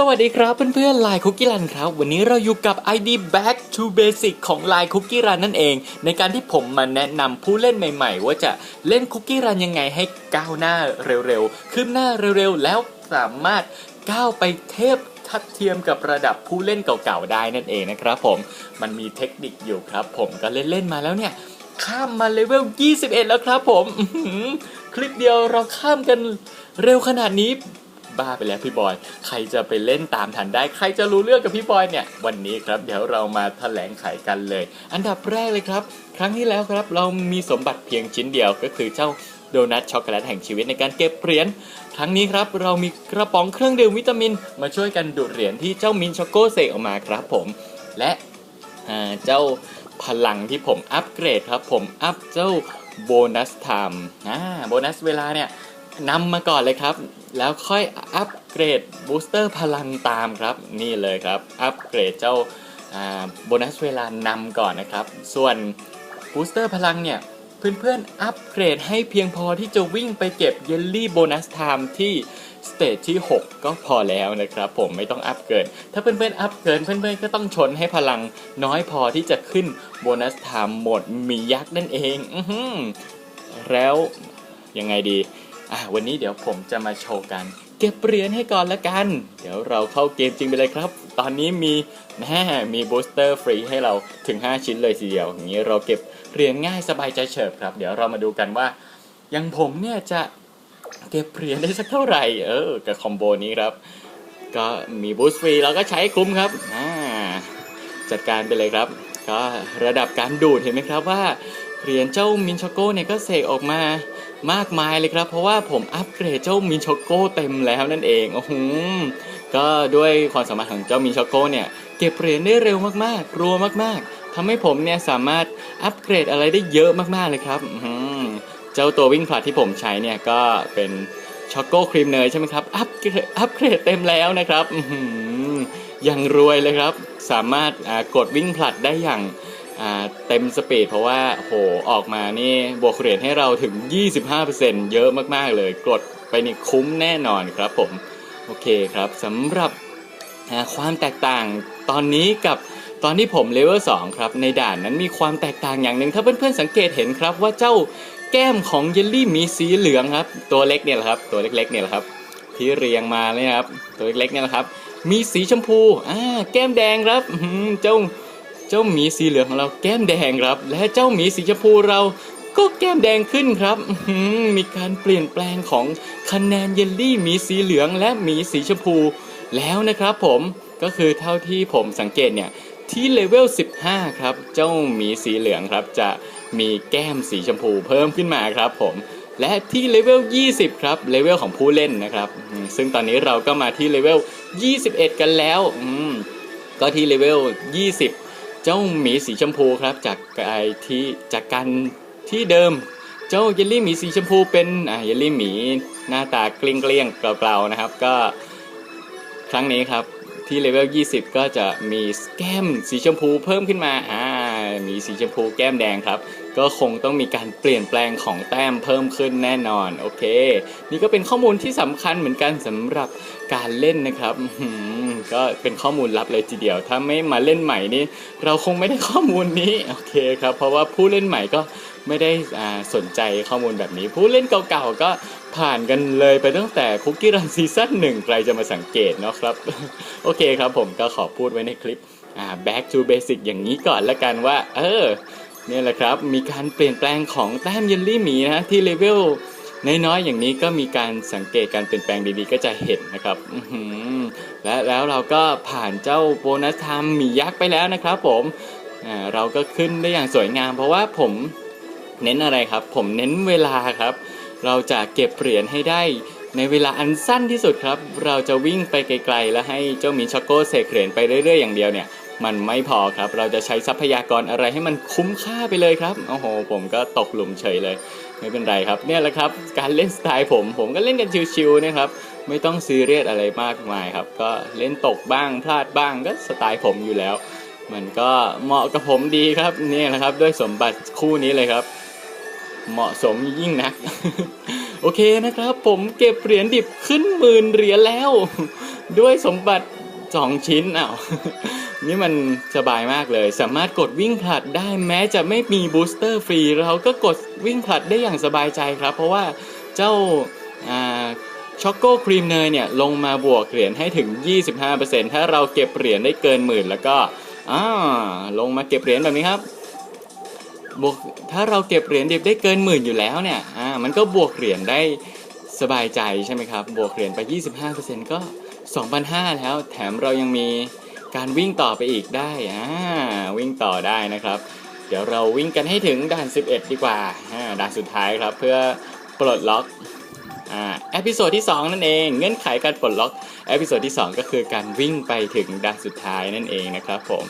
สวัสดีครับเพื่อนๆ Line Cookie Run ครับ วันนี้เราอยู่กับ ID Back to Basic ของ Line Cookie Run นั่นเอง ในการที่ผมมาแนะนำผู้เล่นใหม่ ๆ ว่าจะเล่น Cookie Run ยังไงให้ก้าวหน้าเร็วๆขึ้นหน้าเร็วๆ แล้วสามารถก้าวไปเทพทัดเทียมกับระดับผู้เล่นเก่าๆได้นั่นเองนะครับผมมันมีเทคนิคอยู่ครับ ผมก็เล่นๆมาแล้วเนี่ยข้ามมาเลเวล 21 แล้วครับผมคลิปเดียวเราข้ามกันเร็วขนาดนี้ บ้าไปแล้วพี่บอย ใครจะไปเล่นตามทันได้ ใครจะรู้เรื่องกับพี่บอยเนี่ย วันนี้ครับเดี๋ยวเรามาแถลงไขกันเลย อันดับแรกเลยครับ ครั้งที่แล้วครับเรามีสมบัติเพียงชิ้นเดียวก็คือเจ้าโดนัทช็อกโกแลตแห่งชีวิตในการเก็บเหรียญครั้งนี้ครับเรามีกระป๋องเครื่องดื่มวิตามิน มาช่วยกันดูดเหรียญที่เจ้ามินช็อกโกเสกออกมาครับผม และเจ้าพลังที่ผมอัปเกรดครับผมอัพเจ้าโบนัสไทม์โบนัสเวลาเนี่ย นำมาก่อนเลยครับ แล้วค่อยอัปเกรดบูสเตอร์พลังตามครับ นี่เลยครับ อัปเกรดเจ้าโบนัสเวลานำก่อนนะครับ ส่วนบูสเตอร์พลังเนี่ย เพื่อนๆ อัปเกรดให้เพียงพอที่จะวิ่งไปเก็บเยลลี่โบนัสไทม์ที่สเตจที่ 6 ก็พอแล้วนะครับผมไม่ต้องอัปเกิน ถ้าเพื่อนๆ อัปเกินเพื่อนๆ ก็ต้องชนให้พลังน้อยพอที่จะขึ้นโบนัสไทม์หมดมียักษ์นั่นเองอแล้วยังไงดี อะวันนี้เดี๋ยวผมจะมาโชว์กัน เก็บเหรียญให้ก่อนละกัน เดี๋ยวเราเข้าเกมจริงไปเลยครับ ตอนนี้มีแม่มีบูสเตอร์ฟรีให้เราถึง 5 ชิ้นเลยทีเดียว อย่างนี้เราเก็บเหรียญง่ายสบายใจเฉิบครับ เดี๋ยวเรามาดูกันว่ายังผมเนี่ยจะเก็บเหรียญได้สักเท่าไหร่เออกับคอมโบนี้ครับ ก็มีบูสต์ฟรีเราก็ใช้คุ้มครับอ่าจัดการไปเลยครับ ก็ระดับการดูดเห็นไหมครับว่าเหรียญเจ้ามินช็อกโก้เนี่ยก็เสกออกมา มากมายเลยครับ เพราะว่าผมอัปเกรดเจ้ามินช็อกโก้เต็มแล้วนั่นเองโอ้โหก็ด้วยความสามารถของเจ้ามินช็อกโก้เนี่ยเก็บเหรียญได้เร็วมากๆ รัวมากๆทำให้ผมเนี่ยสามารถอัปเกรดอะไรได้เยอะมากๆเลยครับอืเจ้าตัววิ่งผลัดที่ผมใช้เนี่ยก็เป็นช็อกโก้ครีมเนยใช่ไหมครับอัปเกรดอัปเกรดเต็มแล้วนะครับอยังรวยเลยครับ สามารถกดวิ่งผลัดได้อย่าง เต็มสปีดเพราะว่าโหออกมานี่บวกเหรียญให้เราถึง 25%เยอะมาก ๆ เลย กดไปนี่คุ้มแน่นอนครับผม โอเคครับสำหรับความแตกต่างตอนนี้กับตอนที่ผมเลเวล2ครับในด่านนั้นมีความแตกต่างอย่างหนึ่งถ้าเพื่อนๆสังเกตเห็นครับว่าเจ้าแก้มของเยลลี่มีสีเหลืองครับ ตัวเล็กเนี่ยแหละครับ ตัวเล็กๆเนี่ยแหละครับ ที่เรียงมาเลยครับ ตัวเล็กๆเนี่ยแหละครับ มีสีชมพูอ่าแก้มแดงครับเจ้า เจ้าหมีสีเหลืองของเราแก้มแดงครับ และเจ้าหมีสีชมพูเราก็แก้มแดงขึ้นครับ มีการเปลี่ยนแปลงของคะแนนเยลลี่หมีสีเหลืองและหมีสีชมพูแล้วนะครับผมก็คือเท่าที่ผมสังเกตเนี่ยที่เลเวล 15 ครับ เจ้าหมีสีเหลืองครับ จะมีแก้มสีชมพูเพิ่มขึ้นมาครับผมและที่เลเวล 20 ครับ เลเวลของผู้เล่นนะครับ ซึ่งตอนนี้เราก็มาที่เลเวล 21 กันแล้ว ก็ที่เลเวล 20 จ้าหมีสีชมพูครับจากไอที่จากการที่เดิม เจ้าเยลลี่หมีสีชมพูเป็นอ่าเยลลี่หมีหน้าตาเกลี้ยงเกลี้ยงเกลาๆนะครับ ก็ครั้งนี้ครับที่เลเวล 20 ก็จะมีแก้มสีชมพูเพิ่มขึ้นมาอ่า มีสีชมพูแก้มแดงครับ ก็คงต้องมีการเปลี่ยนแปลงของแต้มเพิ่มขึ้นแน่นอน โอเค นี่ก็เป็นข้อมูลที่สำคัญเหมือนกันสำหรับการเล่นนะครับก็เป็นข้อมูลลับเลยทีเดียว ถ้าไม่มาเล่นใหม่นี่เราคงไม่ได้ข้อมูลนี้โอเคครับ เพราะว่าผู้เล่นใหม่ก็ไม่ได้สนใจข้อมูลแบบนี้ ผู้เล่นเก่าๆก็ผ่านกันเลยไปตั้งแต่คุกกี้รันซีซั่นหนึ่งใครจะมาสังเกตเนาะครับ โอเคครับผมก็ขอพูดไว้ในคลิป อ่า back to basic อย่างนี้ก่อนละกันว่า เออเนี่ยแหละครับ มีการเปลี่ยนแปลงของแต้มเยลลี่หมีนะที่เลเวลน้อยๆอย่างนี้ก็มีการสังเกตการเปลี่ยนแปลงดีๆ ก็จะเห็นนะครับและแล้วเราก็ผ่านเจ้าโบนัสไทม์หมียักษ์ไปแล้วนะครับ ผมเราก็ขึ้นได้อย่างสวยงาม เพราะว่าผมเน้นอะไรครับ ผมเน้นเวลาครับ เราจะเก็บเหรียญให้ได้ในเวลาอันสั้นที่สุดครับ เราจะวิ่งไปไกลๆ แล้วให้เจ้าหมีช็อกโกเสกเหรียญไปเรื่อยๆอย่างเดียวเนี่ย มันไม่พอครับ เราจะใช้ทรัพยากรอะไรให้มันคุ้มค่าไปเลยครับ โอ้โห ผมก็ตกหลุมเฉยเลย ไม่เป็นไรครับ เนี่ยแหละครับ การเล่นสไตล์ผม ผมก็เล่นกันชิวๆนะครับ ไม่ต้องซีเรียสอะไรมากมายครับ ก็เล่นตกบ้างพลาดบ้างก็สไตล์ผมอยู่แล้ว มันก็เหมาะกับผมดีครับเนี่ยแหละครับ ด้วยสมบัติคู่นี้เลยครับ เหมาะสมยิ่งนัก โอเคนะครับ ผมเก็บเหรียญดิบขึ้นหมื่นเหรียญแล้ว ด้วยสมบัติ2ชิ้นอ้าว นี่มันสบายมากเลย สามารถกดวิ่งผลัดได้แม้จะไม่มีบูสเตอร์ฟรีเราก็กดวิ่งผลัดได้อย่างสบายใจครับ เพราะว่าเจ้าช็อกโกครีมเนยเนี่ยลงมาบวกเหรียญให้ถึง 25%ถ้าเราเก็บเหรียญได้เกินหมื่นแล้วก็อ่าลงมาเก็บเหรียญแบบนี้ครับบวกถ้าเราเก็บเหรียญดิบได้เกินหมื่นอยู่แล้วเนี่ยอ่ามันก็บวกเหรียญได้สบายใจใช่ไหมครับ บวกเหรียญไป 25%ก็ 2,500 แล้ว แถมเรายังมี การวิ่งต่อไปอีกได้อ่าวิ่งต่อได้นะครับ เดี๋ยวเราวิ่งกันให้ถึงด่าน 11 ดีกว่าด่านสุดท้ายครับเพื่อปลดล็อกอ่าเอพิโซดที่ 2 นั่นเองเงื่อนไขการปลดล็อกเอพิโซดที่ 2 ก็คือการวิ่งไปถึงด่านสุดท้ายนั่นเองนะครับผม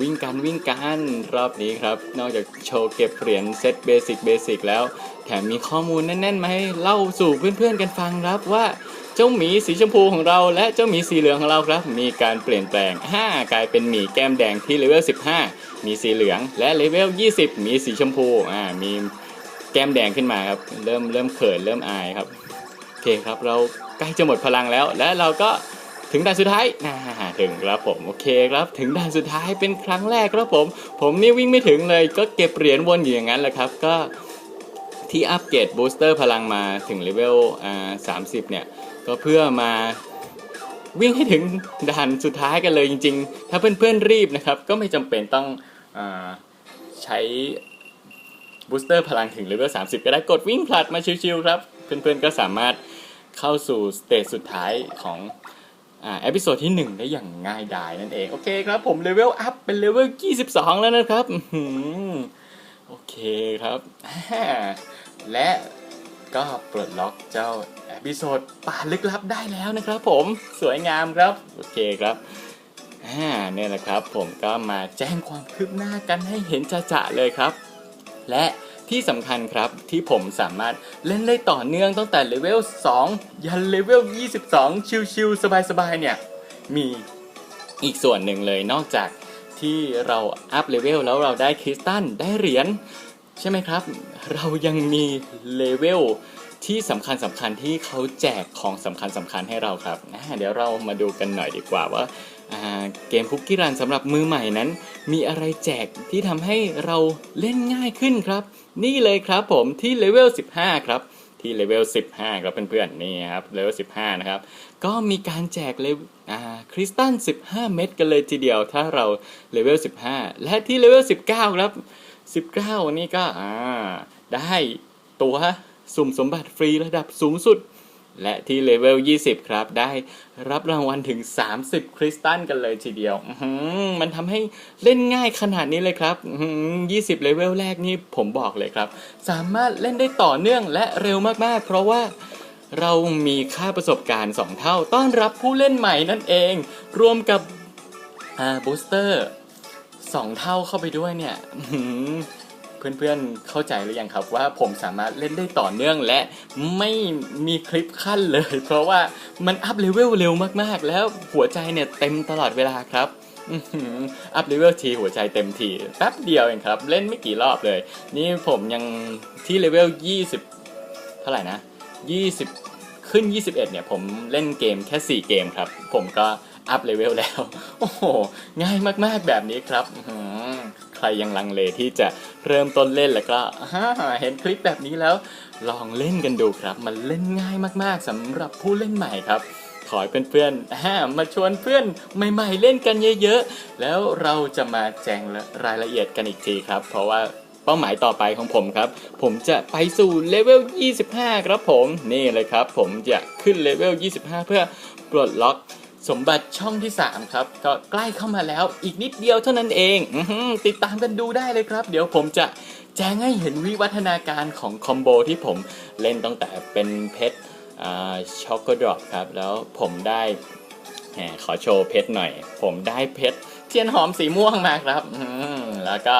วิ่งกันวิ่งกันรอบนี้ครับ นอกจากโชว์เก็บเหรียญเซตเบสิกเบสิกแล้ว แถมมีข้อมูลแน่นๆมาให้เล่าสู่เพื่อนๆกันฟังครับว่า เจ้าหมีสีชมพูของเราและเจ้าหมีสีเหลืองของเราครับ มีการเปลี่ยนแปลง 5 กลายเป็นหมีแก้มแดงที่เลเวล 15 มีสีเหลือง และเลเวล 20 มีสีชมพูอ่ามีแก้มแดงขึ้นมาครับ เริ่มเริ่มเขินเริ่มอายครับโอเคครับเราใกล้จะหมดพลังแล้ว และเราก็ถึงด่านสุดท้ายน่าถึงครับผมโอเคครับ ถึงด่านสุดท้ายเป็นครั้งแรกครับผม ผมนี่วิ่งไม่ถึงเลย ก็เก็บเหรียญวนอยู่อย่างนั้นแหละครับ ก็ที่อัปเกรดบูสเตอร์พลังมาถึงเลเวลอ่าสามสิบเนี่ย ก็เพื่อมาวิ่งให้ถึงด่านสุดท้ายกันเลยจริง ๆ ถ้าเพื่อนๆรีบนะครับ ก็ไม่จำเป็นต้องอใช้บูสเตอร์พลังถึงเลเวล30 ก็ได้กดวิ่งผลัดมาชิวๆครับ เพื่อนๆก็สามารถเข้าสู่สเตจสุดท้ายของอ่าเอพิโซดที่ 1 ได้อย่างง่ายดายนั่นเอง โอเคครับผมเลเวลอัพเป็นเลเวล 22 แล้วนะครับ โอเคครับ และ ก็ปลดล็อกเจ้าเอพิโซดป่าลึกลับได้แล้วนะครับผมสวยงามครับ โอเคครับอ่าเนี่ยแหละครับ ผมก็มาแจ้งความคืบหน้ากันให้เห็นจะๆเลยครับ และที่สำคัญครับที่ผมสามารถเล่นได้ต่อเนื่องตั้งแต่เลเวล 2 ยันเลเวล 22 ชิวๆสบายๆเนี่ย มีอีกส่วนหนึ่งเลยนอกจากที่เราอัพเลเวลแล้วเราได้คริสตัลได้เหรียญ ใช่ไหมครับ เรายังมีเลเวลที่สำคัญสำคัญที่เขาแจกของสำคัญสำคัญให้เราครับอ่าเดี๋ยวเรามาดูกันหน่อยดีกว่าว่าเกมคุกกี้รันสำหรับมือใหม่นั้น มีอะไรแจกที่ทำให้เราเล่นง่ายขึ้นครับ นี่เลยครับผมที่เลเวล 15 ครับ ที่เลเวล 15 ครับเพื่อนๆนี่ครับเลเวล 15 นะครับ ก็มีการแจกเลเวลคริสตัล 15 เม็ดกันเลยทีเดียวถ้าเราเลเวล 15 และที่เลเวล 19 ครับ 19 นี่ก็ได้ตัวสุ่มสมบัติฟรีระดับสูงสุด และที่เลเวล 20 ครับ ได้รับรางวัลถึง 30 คริสตัลกันเลยทีเดียว มันทำให้เล่นง่ายขนาดนี้เลยครับ 20 เลเวลแรกนี่ผมบอกเลยครับ สามารถเล่นได้ต่อเนื่องและเร็วมากๆ เพราะว่าเรามีค่าประสบการณ์ 2 เท่าต้อนรับผู้เล่นใหม่นั่นเอง รวมกับอ่าบูสเตอร์ สองเท่าเข้าไปด้วยเนี่ยเพื่อนๆ เข้าใจหรือยังครับว่าผมสามารถเล่นได้ต่อเนื่องและไม่มีคลิปขั้นเลย เพราะว่ามันอัพเลเวลเร็วมากๆ แล้วหัวใจเนี่ยเต็มตลอดเวลาครับอัพเลเวลทีหัวใจเต็มทีแป๊บเดียวเองครับ เล่นไม่กี่รอบเลย นี่ผมยังที่เลเวล 20 เท่าไหร่นะ 20 ขึ้น 21 เนี่ย ผมเล่นเกมแค่ 4 เกมครับ ผมก็ อัพเลเวลแล้ว โอ้โห ง่ายมากๆแบบนี้ครับใครยังลังเลที่จะเริ่มต้นเล่นแล้วก็เห็นคลิปแบบนี้แล้ว ลองเล่นกันดูครับ มันเล่นง่ายมากๆสำหรับผู้เล่นใหม่ครับขอให้เพื่อนๆมาชวนเพื่อนใหม่ ๆ เล่นกันเยอะๆ แล้วเราจะมาแจงรายละเอียดกันอีกทีครับ เพราะว่าเป้าหมายต่อไปของผมครับ ผมจะไปสู่เลเวล 25 ครับผม นี่เลยครับ ผมจะขึ้นเลเวล 25 เพื่อปลดล็อก สมบัติช่องที่ 3 ครับ ก็ใกล้เข้ามาแล้วอีกนิดเดียวเท่านั้นเองอติดตามกันดูได้เลยครับ เดี๋ยวผมจะแจ้งให้เห็นวิวัฒนาการของคอมโบที่ผมเล่นตั้งแต่เป็นเพชรช็อกโกดรอปครับ แล้วผมได้ขอโชว์เพชรหน่อย ผมได้เพชรเทียนหอมสีม่วงมาครับแล้วก็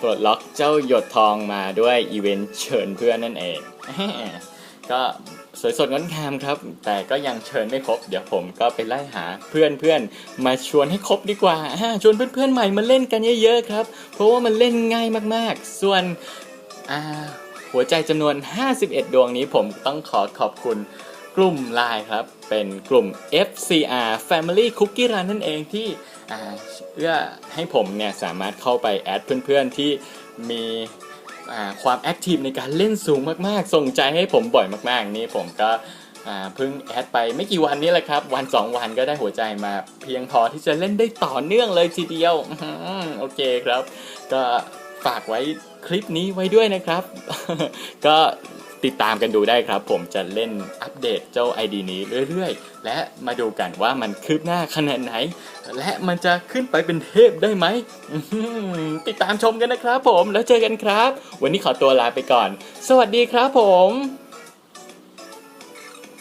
ปลดล็อกเจ้าหยดทองมาด้วยอีเวนต์เชิญเพื่อนนั่นเองก็ สวยสดงดงามครับ แต่ก็ยังเชิญไม่ครบ เดี๋ยวผมก็ไปไล่หาเพื่อนเพื่อนๆ มาชวนให้ครบดีกว่าชวนเพื่อนๆใหม่มาเล่นกันเยอะๆครับ เพราะว่ามันเล่นง่ายมากๆ ส่วนหัวใจจำนวน 51 ดวงนี้ผมต้องขอขอบคุณกลุ่มไลน์ครับ เป็นกลุ่ม FCR Family Cookie Run นั่นเองที่เอื้อให้ผมเนี่ยสามารถเข้าไปแอดเพื่อนๆที่มี ความแอคทีฟในการเล่นสูงมากๆ ส่งใจให้ผมบ่อยมากๆ นี่ผมก็เพิ่งแอดไปไม่กี่วันนี้แหละครับ วัน 2 วันก็ได้หัวใจมาเพียงพอที่จะเล่นได้ต่อเนื่องเลยทีเดียวโอเคครับ ก็ฝากไว้คลิปนี้ไว้ด้วยนะครับ ก็ ติดตามกันดูได้ครับ ผมจะเล่นอัปเดตเจ้า ID นี้เรื่อยๆ และมาดูกันว่ามันคืบหน้าขนาดไหน และมันจะขึ้นไปเป็นเทพได้ไหมติดตามชมกันนะครับผมแล้วเจอกันครับ วันนี้ขอตัวลาไปก่อน สวัสดีครับผม